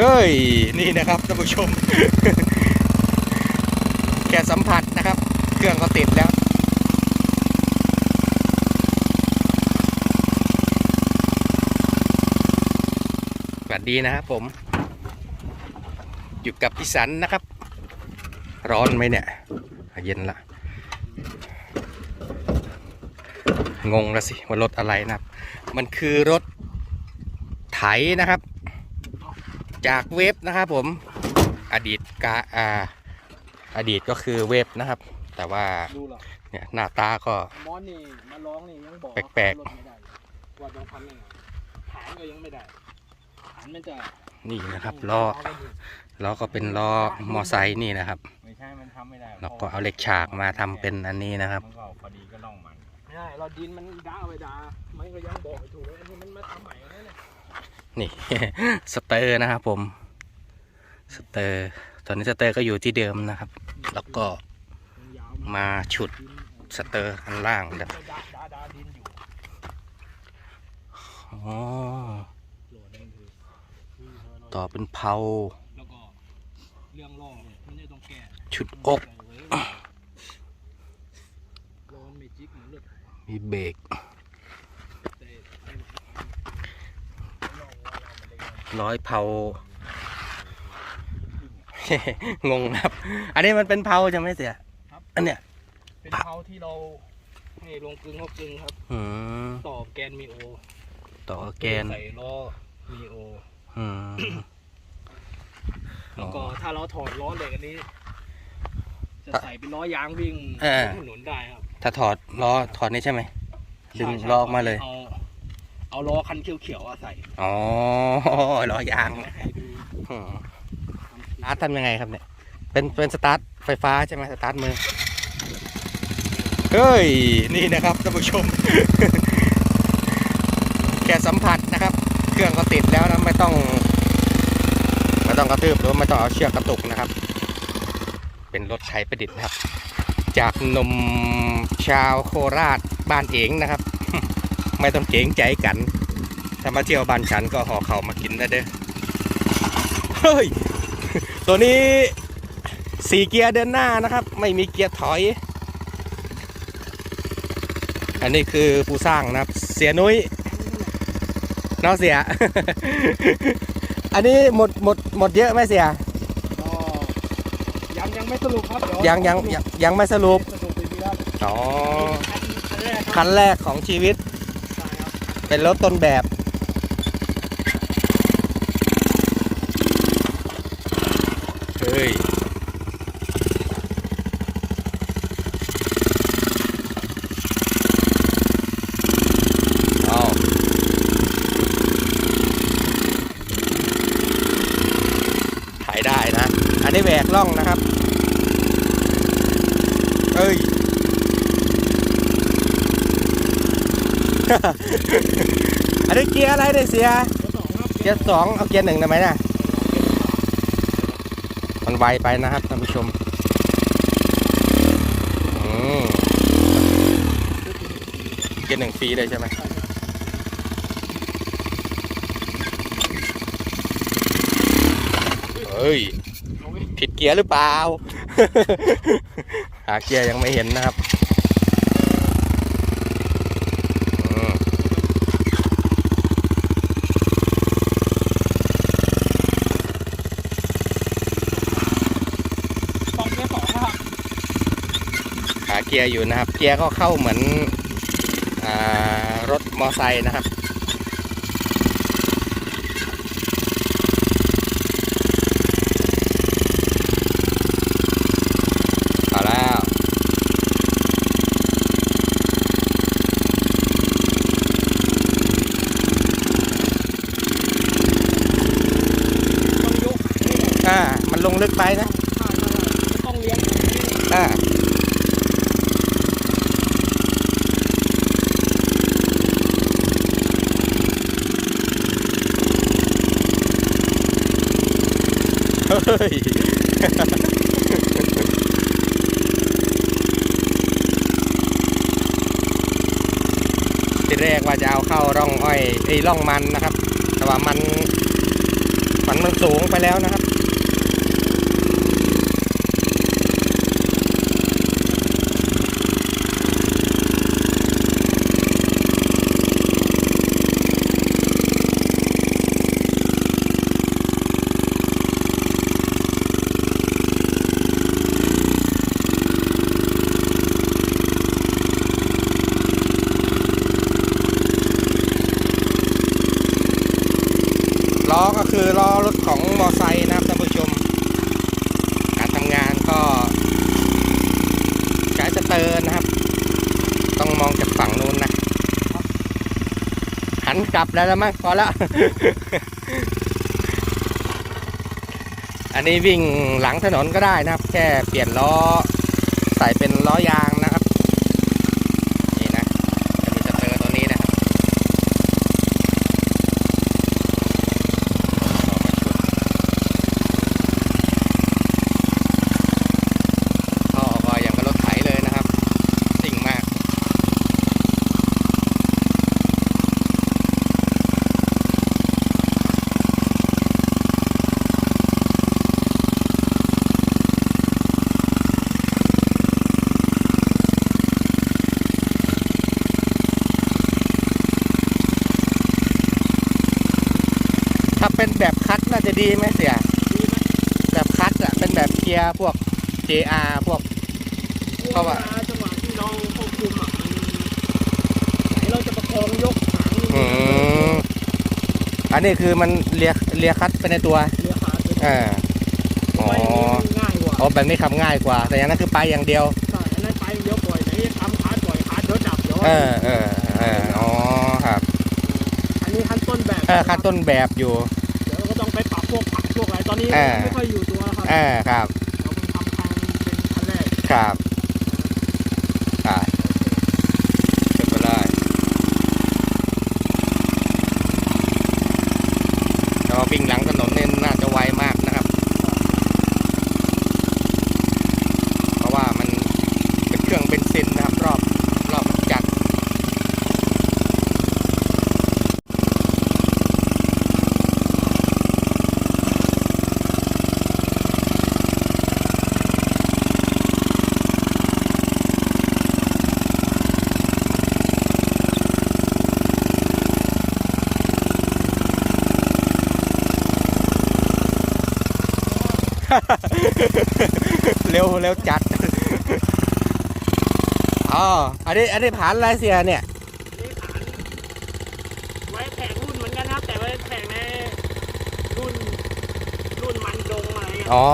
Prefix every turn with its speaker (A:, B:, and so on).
A: เฮ้ย นี่นะครับท่านผู้ชม แค่สัมผัสนะครับ เครื่องก็ติดแล้วสวัสดีนะครับผม อยู่กับพี่สันนะครับ ร้อนไหมเนี่ย เย็นละงงล้วสิว่ารถอะไรนะครับ มันคือรถไถนะครับ จากเว็บนะครับผมอดีตกาอ่าอดีตก็คือเว็บนะครับ แต่ว่า
B: ดูหรอ
A: เนี่ยหน้าตาก็
B: มอนนี่มาร้องนี่ยังบอก
A: แปลกๆ
B: ๆไม่ได้เลยว่าต้องทำยังไงฐานก็ยังไม่ได้ฐานมันจะ
A: นี่นะครับล้อล้อก็เป็นล้อมอไซค์นี่นะครับ
C: ไม่ใช่มันทำไม่ได้
A: แล้วก็เอาเหล็กฉากมาทำเป็นอันนี้นะครับ
C: มันก็พอดีก็ล่องมัน
B: ไม่ได้เราดินมันด่าไปด่ามันก็ยังบอกไม่ถูกเลยอันนี้มันมาทำใหม่แล้วเนี่ย
A: นี่สเตอร์นะครับผมสเตอร์ตอนนี้สเตอร์ก็อยู่ที่เดิมนะครับ แล้วก็
B: มา
A: ฉุดสเตอร์อันล่าง
B: นะ
A: ต่อเป็นเผาชุดอก
B: มีเบ
A: รก
B: แต่ไม่ไหวล่องว่าเรามันเลย
A: ร้อยเพางงนะครับ อันนี้มันเป็นเพาใช่ไหมเสียอันเนี้ย
B: เป็นเท้าที่เราให้ลงกลึงก็กลึงครับ
A: อืม
B: ต่อแกนมีโอ
A: ต่อแกน
B: ใส่ล้อมีโอ
A: อืม
B: แล้วก็ถ้าเราถอดล้อเหล็กอันนี้ จะใส่เป็นล้อยางวิ่ง
A: เออ
B: บนถนนได้ครับ
A: ถ้าถอดล้อถอดนี่ใช่ไหมดึง
B: ใช่
A: ล้อออกมาเลย
B: เอา เอาล้อคันเขียวๆอะใส่
A: อ๋อล้อยาง
B: ให้ดู
A: อืมอาร์ตทำยังไงครับเนี่ย เป็นเป็นสตาร์ทไฟฟ้าใช่ไหมสตาร์ทมือ เฮ้ย นี่นะครับท่านผู้ชม แค่สัมผัสนะครับ เครื่องก็ติดแล้วนะไม่ต้องไม่ต้องกระตืบหรือไม่ต้องเอาเชือกกระตุกนะครับ เป็นรถไถประดิษฐ์นะครับ จากหนมชาวโคราชบ้านเองนะครับ ไม่ต้องเกรงใจกัน ถ้ามาเที่ยวบ้านฉันก็ห่อเข่าวมากินได้เด้อ เฮ้ย ตัวนี้สี่เกียร์เดินหน้านะครับ ไม่มีเกียร์ถอย อันนี้คือผู้สร้างนะครับ เสียนุ้ยเน้องเสีย อันนี้หมดหมดหมดเยอะไหมเสีย
B: ก็ยังยังไม่สรุปครับเดี๋ว
A: ยังยังยังยังไม่สรุป
B: สรุปไปทีละ
A: อ๋อ
B: คันคันแรกครับ
A: คันแรกของชีวิต
B: ใช่ครับ
A: เป็นรถต้นแบบ เฮ้ย เอาถ่ายได้นะ อันนี้แหวกล่องนะครับ เอ้ย อันนี้เกียร์อะไรเนี่ยเสีย
B: เกี
A: ยร์สองเอาเกียร์หนึ่งได้ไหมนะมันไวไปนะครับท่านผู้ชมเกียร์หนึ่งฟรีเลยใช่ไหมเฮ้ย ผิดเกียร์หรือเปล่า หาเกียร์ยังไม่เห็นนะครับอืม
B: สองเกียร์สองนะครับ
A: หา เกียร์อยู่นะครับ เกียร์ก็เข้าเหมือนอารถมอไซค์นะครับเอาแล้ว
B: ต้องยก
A: อ่ามันลงลึกไปนะ
B: ต้องเลี้ยง
A: อ่า ยทีแรกว่าจะเอาเข้าร่องอ้อยไอ้ร่องมันนะครับ แต่ว่ามันมันมันสูงไปแล้วนะครับ ล้อก็คือล้อรถของมอไซค์นะครับท่านผู้ชม การทำงานก็ใช้สเตอร์นะครับ ต้องมองจากฝั่งนู้นนะหันกลับแล้วมั้งพอละ อันนี้วิ่งหลังถนนก็ได้นะครับ แค่เปลี่ยนล้อ ใส่เป็นล้อยางนะครับ นี่นะจะมีสเตอร์ตัวนี้นะครับ ท่อก็อย่างกับรถไถเลยนะครับ สิ่งมาก ถ้า เป็นแบบคัดน่าจะดีไหมเสียแบบคัดอะเป็นแบบเกียร์พวก JR พวก เพราะว่า
B: จังหวะที่เราควบคุมอะมันไหนเราจะประคองยกหางนี่
A: อืมอันนี้คือมันเลียเลียคัดไปในตัว
B: เรือขาดไป
A: เอออ๋อ
B: ไม่มันง่ายกว่า
A: อ๋อแบบนี้ขับง่ายกว่า แต่อย่างนั้นคือไปอย่างเดียว
B: ใช่อันนั้นไปเดี๋ยวปล่อยไหนทำคาร์ดปล่อยคาร์ดเดี๋ยวจับเดี๋ยว
A: เออเออเอออ๋อครับ
B: อันนี้ขั้นต้นแบบ
A: เออคัดต้นแบบอยู่
B: พวกผักพวกอะไรตอนนี้
A: เออ
B: ไม่ค่อยอยู่ตัวแล้วครับ
A: เออครับ
B: เราเพิ่งทำครั้งเป็นครั้งแรก
A: ครับอ่าเก็บไปเลยแต่ว่าวิ่งหลังถนนเนี่ยน่าจะไวมากนะครับ เพราะว่ามันเป็นเครื่องเบนซินนะครับ รอบรอบมันจัด เร็วเร็วจัดอ๋ออันนี้อันนี้ผ่านอะไรเสียเนี่ย
B: นี่ฐานไว้แข่งรุ่นเหมือนกันครับ แต่ว่าแข่งในรุ่นรุ่นมันดงอะไรเงี้ย
A: อ๋อ